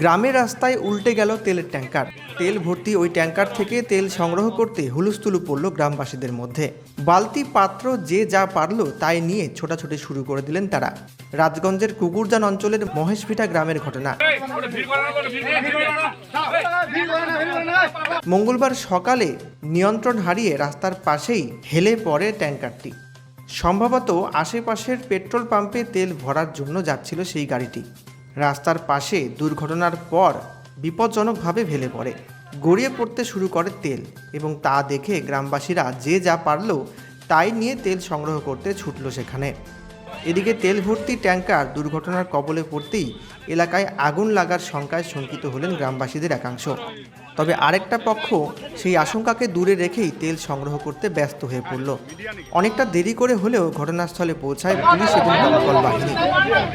গ্রামের রাস্তায় উল্টে গেল তেলের ট্যাঙ্কার। তেল ভর্তি ওই ট্যাঙ্কার থেকে তেল সংগ্রহ করতে হুলুস্থুলু পড়ল গ্রামবাসীদের মধ্যে। বালতি পাত্র যে যা পারল তাই নিয়ে ছোটাছুটি শুরু করে দিলেন তারা। রাজগঞ্জের কুকুরজান অঞ্চলের মহেশভিটা গ্রামের ঘটনা। মঙ্গলবার সকালে নিয়ন্ত্রণ হারিয়ে রাস্তার পাশেই হেলে পড়ে ট্যাঙ্কারটি। সম্ভবত আশেপাশের পেট্রোল পাম্পে তেল ভরার জন্য যাচ্ছিল সেই গাড়িটি। রাস্তার পাশে দুর্ঘটনার পর বিপজ্জনকভাবে ভেলে পড়ে। গড়িয়ে পড়তে শুরু করে তেল এবং তা দেখে গ্রামবাসীরা যে যা পারল তাই নিয়ে তেল সংগ্রহ করতে ছুটল সেখানে। এদিকে তেল ভর্তি ট্যাঙ্কার দুর্ঘটনার কবলে পড়তেই এলাকায় আগুন লাগার শঙ্কায় শঙ্কিত হলেন গ্রামবাসীদের একাংশ। তবে আরেকটা পক্ষ সেই আশঙ্কাকে দূরে রেখেই তেল সংগ্রহ করতে ব্যস্ত হয়ে পড়ল। অনেকটা দেরি করে হলেও ঘটনাস্থলে পৌঁছায় পুলিশ এবং দমকল বাহিনী।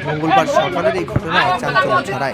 মঙ্গলবার সকালের এই ঘটনায় চাঞ্চল্য ছড়ায়।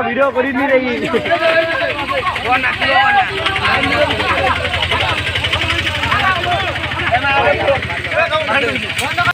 વીડિયો કરી નહીં રહી